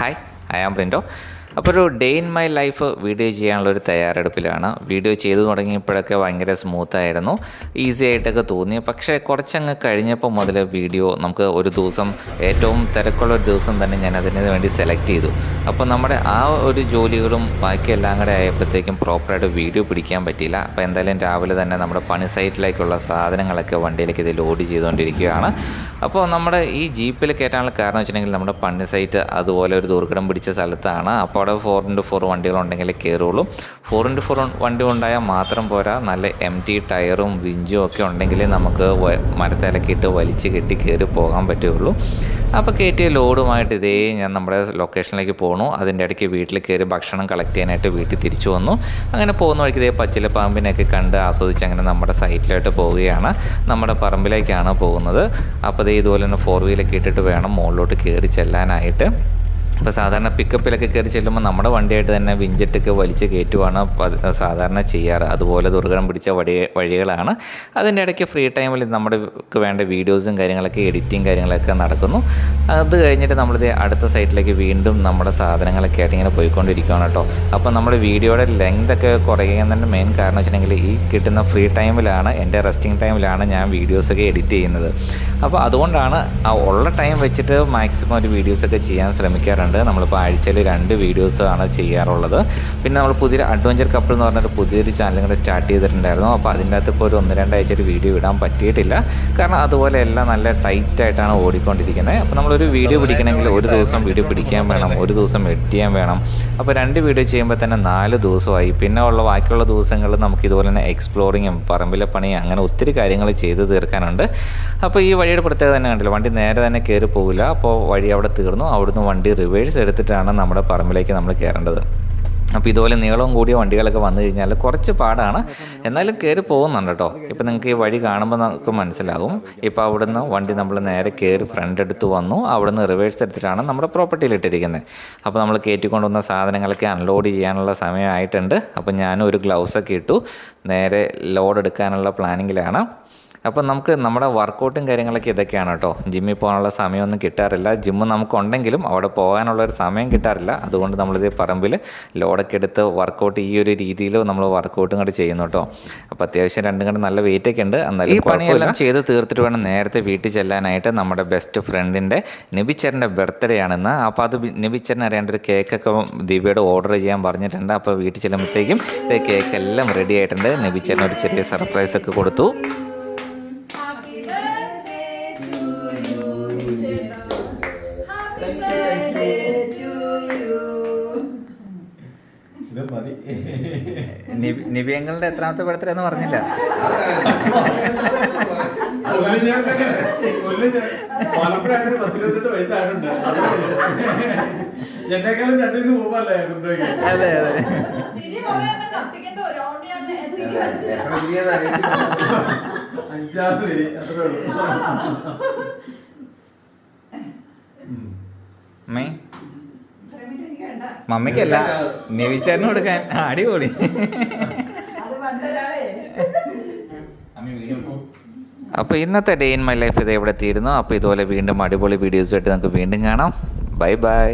hai ayam rendok അപ്പോൾ ഒരു day in my life video ചെയ്യാനുള്ള ഒരു തയ്യാറെടുപ്പിലാണ്. വീഡിയോ ചെയ്തു തുടങ്ങിയപ്പോഴൊക്കെ ഭയങ്കര സ്മൂത്തായിരുന്നു ഈസി ആയിട്ടൊക്കെ തോന്നി. പക്ഷേ കുറച്ചങ്ങ് കഴിഞ്ഞപ്പോൾ മുതൽ വീഡിയോ നമുക്ക് ഒരു ദിവസം ഏറ്റവും തിരക്കുള്ള ഒരു ദിവസം തന്നെ ഞാൻ അതിന് വേണ്ടി സെലക്ട് ചെയ്തു. അപ്പോൾ നമ്മുടെ ആ ഒരു ജോലികളും ബാക്കി എല്ലാം കൂടെ ആയപ്പോഴത്തേക്കും പ്രോപ്പറായിട്ട് വീഡിയോ പിടിക്കാൻ പറ്റിയില്ല. അപ്പോൾ എന്തായാലും രാവിലെ തന്നെ നമ്മുടെ പണി സൈറ്റിലേക്കുള്ള സാധനങ്ങളൊക്കെ വണ്ടിയിലേക്ക് ഇത് ലോഡ് ചെയ്തുകൊണ്ടിരിക്കുകയാണ്. അപ്പോൾ നമ്മുടെ ഈ ജീപ്പിൽ കയറ്റാനുള്ള കാരണം വെച്ചിട്ടുണ്ടെങ്കിൽ നമ്മുടെ പണി സൈറ്റ് അതുപോലെ ഒരു ദുർഘടം പിടിച്ച സ്ഥലത്താണ്. അപ്പോൾ അവിടെ ഫോർ ഇന്റു ഫോർ വണ്ടികളുണ്ടെങ്കിൽ കയറുള്ളൂ ഫോർ ഇന്റു ഫോർ വണ്ടി ഉണ്ടായാൽ മാത്രം പോരാ. നല്ല എം ടി ടയറും വിഞ്ചും ഒക്കെ ഉണ്ടെങ്കിൽ നമുക്ക് മരത്തിലക്കിയിട്ട് വലിച്ച് കെട്ടി കയറി പോകാൻ പറ്റുകയുള്ളൂ. അപ്പോൾ കയറ്റിയ ലോഡുമായിട്ട് ഇതേ ഞാൻ നമ്മുടെ ലൊക്കേഷനിലേക്ക് പോകണു അതിന്റെ ഇടയ്ക്ക് വീട്ടിൽ കയറി ഭക്ഷണം കളക്ട് ചെയ്യാനായിട്ട് വീട്ടിൽ തിരിച്ചു വന്നു. അങ്ങനെ പോകുന്ന വഴിക്ക് ഇതേ പച്ചിലപ്പാമ്പിനെയൊക്കെ കണ്ട് ആസ്വദിച്ച് അങ്ങനെ നമ്മുടെ സൈറ്റിലോട്ട് പോവുകയാണ്. നമ്മുടെ പറമ്പിലേക്കാണ് പോകുന്നത്. അപ്പോൾ ദേ ഇതുപോലെ തന്നെ ഫോർ വീലൊക്കെ ഇട്ടിട്ട് വേണം മുകളിലോട്ട് കയറി ചെല്ലാനായിട്ട്. ഇപ്പോൾ സാധാരണ പിക്കപ്പിലൊക്കെ കയറി ചെല്ലുമ്പോൾ നമ്മുടെ വണ്ടിയായിട്ട് തന്നെ വിഞ്ചറ്റൊക്കെ വലിച്ച് കയറ്റുവാണ് സാധാരണ ചെയ്യാറ്. അതുപോലെ ദുർഘടം പിടിച്ച വഴി വഴികളാണ്. അതിന്റെ ഇടയ്ക്ക് ഫ്രീ ടൈമിൽ നമ്മുടെ വേണ്ട വീഡിയോസും കാര്യങ്ങളൊക്കെ എഡിറ്റിങ് കാര്യങ്ങളൊക്കെ നടക്കുന്നു. അത് കഴിഞ്ഞിട്ട് നമ്മളിത് അടുത്ത സൈറ്റിലേക്ക് വീണ്ടും നമ്മുടെ സാധനങ്ങളൊക്കെ ആയിട്ട് ഇങ്ങനെ പോയിക്കൊണ്ടിരിക്കുകയാണ് കേട്ടോ. അപ്പോൾ നമ്മുടെ വീഡിയോയുടെ ലെങ്ത് ഒക്കെ കുറയുന്നതിന്റെ മെയിൻ കാരണം വെച്ചിട്ടുണ്ടെങ്കിൽ ഈ കിട്ടുന്ന ഫ്രീ ടൈമിലാണ് എന്റെ റെസ്റ്റിംഗ് ടൈമിലാണ് ഞാൻ വീഡിയോസൊക്കെ എഡിറ്റ് ചെയ്യുന്നത്. അപ്പോൾ അതുകൊണ്ടാണ് ആ ഉള്ള ടൈം വെച്ചിട്ട് മാക്സിമം ഒരു വീഡിയോസൊക്കെ ചെയ്യാൻ ശ്രമിക്കാറുണ്ട്. നമ്മളിപ്പോൾ ആഴ്ചയിൽ രണ്ട് വീഡിയോസാണ് ചെയ്യാറുള്ളത്. പിന്നെ നമ്മൾ പുതിയ അഡ്വഞ്ചർ കപ്പിൾ എന്ന് പറഞ്ഞൊരു പുതിയൊരു ചാനൽ കൂടെ സ്റ്റാർട്ട് ചെയ്തിട്ടുണ്ടായിരുന്നു. അപ്പോൾ അതിന്റെ അകത്ത് ഇപ്പോൾ ഒരു ഒന്ന് രണ്ടാഴ്ച ഒരു വീഡിയോ ഇടാൻ പറ്റിയിട്ടില്ല. കാരണം അതുപോലെ എല്ലാം നല്ല ടൈറ്റായിട്ടാണ് ഓടിക്കൊണ്ടിരിക്കുന്നത്. അപ്പോൾ നമ്മളൊരു വീഡിയോ പിടിക്കണമെങ്കിൽ ഒരു ദിവസം വീഡിയോ പിടിക്കാൻ വേണം ഒരു ദിവസം എഡിറ്റ് ചെയ്യാൻ വേണം. അപ്പോൾ രണ്ട് വീഡിയോ ചെയ്യുമ്പോൾ തന്നെ നാല് ദിവസമായി. പിന്നെ ഉള്ള ബാക്കിയുള്ള ദിവസങ്ങളിൽ നമുക്ക് ഇതുപോലെ തന്നെ എക്സ്പ്ലോറിങ്ങും പറമ്പിലെ പണിയും അങ്ങനെ ഒത്തിരി കാര്യങ്ങൾ ചെയ്ത് തീർക്കാനുണ്ട്. അപ്പോൾ ഈ വഴിയുടെ പ്രത്യേകത തന്നെ കണ്ടില്ല? വണ്ടി നേരെ തന്നെ കയറി പോകില്ല അപ്പോൾ വഴി അവിടെ തീർന്നു. അവിടുന്ന് വണ്ടി റിവേഴ്സ് എടുത്തിട്ടാണ് നമ്മുടെ പറമ്പിലേക്ക് നമ്മൾ കയറേണ്ടത്. അപ്പോൾ ഇതുപോലെ നീളവും കൂടിയ വണ്ടികളൊക്കെ വന്നു കഴിഞ്ഞാൽ കുറച്ച് പാടാണ്. എന്നാലും കയറി പോകുന്നുണ്ട് കേട്ടോ ഇപ്പോൾ നിങ്ങൾക്ക് ഈ വഴി കാണുമ്പോൾ നമുക്ക് മനസ്സിലാകും ഇപ്പോൾ അവിടുന്ന് വണ്ടി നമ്മൾ നേരെ കയറി ഫ്രണ്ട് എടുത്ത് വന്നു. അവിടുന്ന് റിവേഴ്സ് എടുത്തിട്ടാണ് നമ്മുടെ പ്രോപ്പർട്ടിയിൽ ഇട്ടിരിക്കുന്നത്. അപ്പോൾ നമ്മൾ കയറ്റിക്കൊണ്ടുവന്ന സാധനങ്ങളൊക്കെ അൺലോഡ് ചെയ്യാനുള്ള സമയമായിട്ടുണ്ട്. അപ്പോൾ ഞാനും ഒരു ഗ്ലൗസൊക്കെ ഇട്ടു. നേരെ ലോഡ് എടുക്കാനുള്ള പ്ലാനിങ്ങിലാണ് അപ്പോൾ നമുക്ക് നമ്മുടെ വർക്കൗട്ടും കാര്യങ്ങളൊക്കെ ഇതൊക്കെയാണ് കേട്ടോ. ജിമ്മിൽ പോകാനുള്ള സമയമൊന്നും കിട്ടാറില്ല. ജിമ്മ് നമുക്കുണ്ടെങ്കിലും അവിടെ പോകാനുള്ള ഒരു സമയം കിട്ടാറില്ല. അതുകൊണ്ട് നമ്മളിത് പറമ്പിൽ ലോഡൊക്കെ എടുത്ത് വർക്കൗട്ട് ഈ ഒരു രീതിയിൽ നമ്മൾ വർക്കൗട്ടും കൂടെ ചെയ്യുന്നു കേട്ടോ. അപ്പോൾ അത്യാവശ്യം രണ്ടും കണ്ട് നല്ല വെയിറ്റ് ഒക്കെ ഉണ്ട്. എന്നാലും ഈ പണിയെല്ലാം ചെയ്ത് തീർത്തിട്ട് വേണം നേരത്തെ വീട്ടിൽ ചെല്ലാനായിട്ട് നമ്മുടെ ബെസ്റ്റ് ഫ്രണ്ടിന്റെ നിബിച്ചറിന്റെ ബർത്ത്ഡേ ആണെന്ന്. അപ്പോൾ അത് നിബിച്ചറിന് അറിയാണ്ട് ഒരു കേക്കൊക്കെ ദിവ്യയുടെ ഓർഡർ ചെയ്യാൻ പറഞ്ഞിട്ടുണ്ട്. അപ്പോൾ വീട്ടിൽ ചെല്ലുമ്പോഴത്തേക്കും കേക്ക് എല്ലാം റെഡി ആയിട്ടുണ്ട്. നിബിച്ചറിന് ഒരു ചെറിയ സർപ്രൈസ് ഒക്കെ കൊടുത്തു. പത്തിരുപത്തെട്ട് എത്രാമത്തെ അതേ പറഞ്ഞില്ല. എന്നെക്കാളും രണ്ടു ദിവസം മുമ്പല്ലേ അതെ അതെ. അഞ്ചാറ് അത്രേ എണ്ണം അമ്മേ മമ്മിക്കല്ല. നിവിച്ചേട്ടന് കൊടുക്കാൻ. അടിപൊളി. അപ്പോൾ ഇന്നത്തെ ഡേ ഇൻ മൈ ലൈഫ് ഇത് എവിടെ തീരുന്നു? അപ്പോൾ ഇതുപോലെ വീണ്ടും അടിപൊളി വീഡിയോസ് വീഡിയോസുമായിട്ട് നമുക്ക് വീണ്ടും കാണാം. Bye bye.